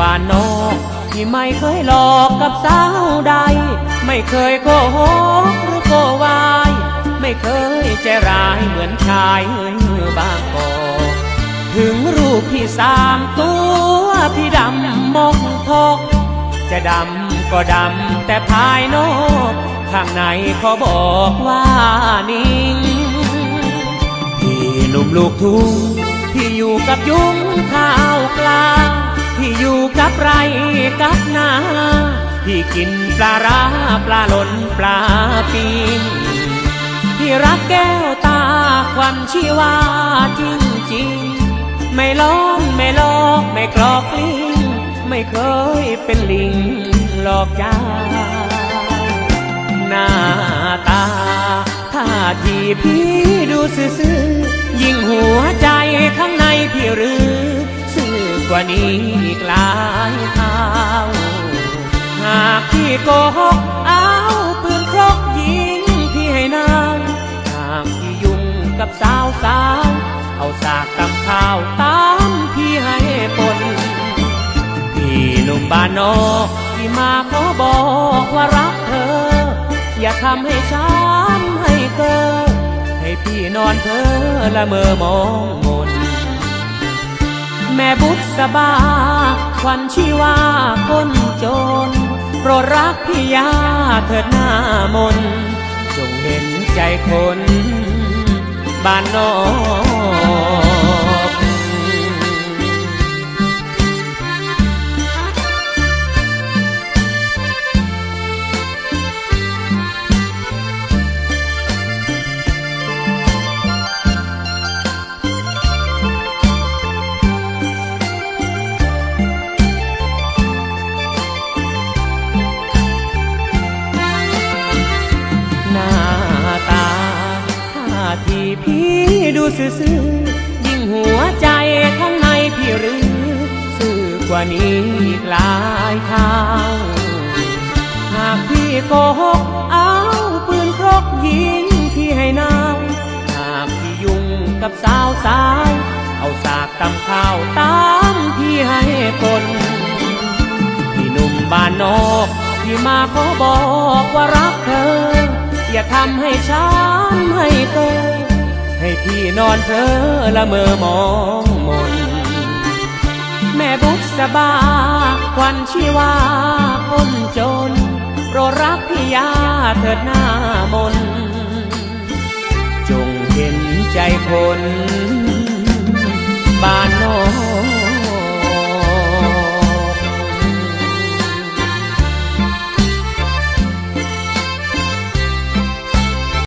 บ้านนอกที่ไม่เคยหลอกกับสาวใด ไม่เคยโกหกหรือโกวาย ไม่เคยใจร้ายเหมือนชายเฮ้ยบางกอกถึงรูปพี่สามตัวพี่ดำมกทก จะดำก็ดำแต่ภายนอกข้างในเขาบอกว่านิ่งพี่หนุ่มลูกทุ่งพี่อยู่กับยุงข้า ไรกับนาพี่กินปลาร้าปลาหล่นปลาปิงพี่รักแก้วตาควันชีวาจริงจริงไม่ล้อมไม่ลอกไม่กลอกลิงไม่เคยเป็นลิงหลอกยาหน้าตาท่าทีพี่ดูซื่อยิ่งหัวใจข้างในพี่รือ ว่านี้อีกหลายเท่าหากพี่โกหกเอาปืนครกยิงพี่ให้นางหากพี่ยุ่งกับสาวสาวเอาสากตำข้าวตามพี่ให้ปนพี่หนุ่มบ้านนอกที่มาขอบอกว่ารักเธอ อย่าทำให้ช้ำให้เกิดให้พี่นอนเธอละเมอมองมน แม่บุษบาควันชีวาคนจน โปรดรักพี่ยาเถิดหน้ามน จงเห็นใจคน บ้านนอก ท่าทีพี่ดูซื่อๆยิ่งหัวใจข้างในพี่รื้อซื่อกว่านี้อีกหลายทาง หากพี่โกหกเอาปืนครกยิงพี่ให้นาวหากพี่ยุ่งกับสาวสาวเอาสากตำข้าวตามพี่ให้คนพี่หนุ่มบ้านนอกที่มาขอบอกว่ารักเธอ อย่าทำให้ช้ำให้เกินให้ พี่นอนเธอละเมอมองมน แม่บุษบาควันชีวาคนจน โปรรักพี่ยาเถิดหน้ามน จงเห็นใจคน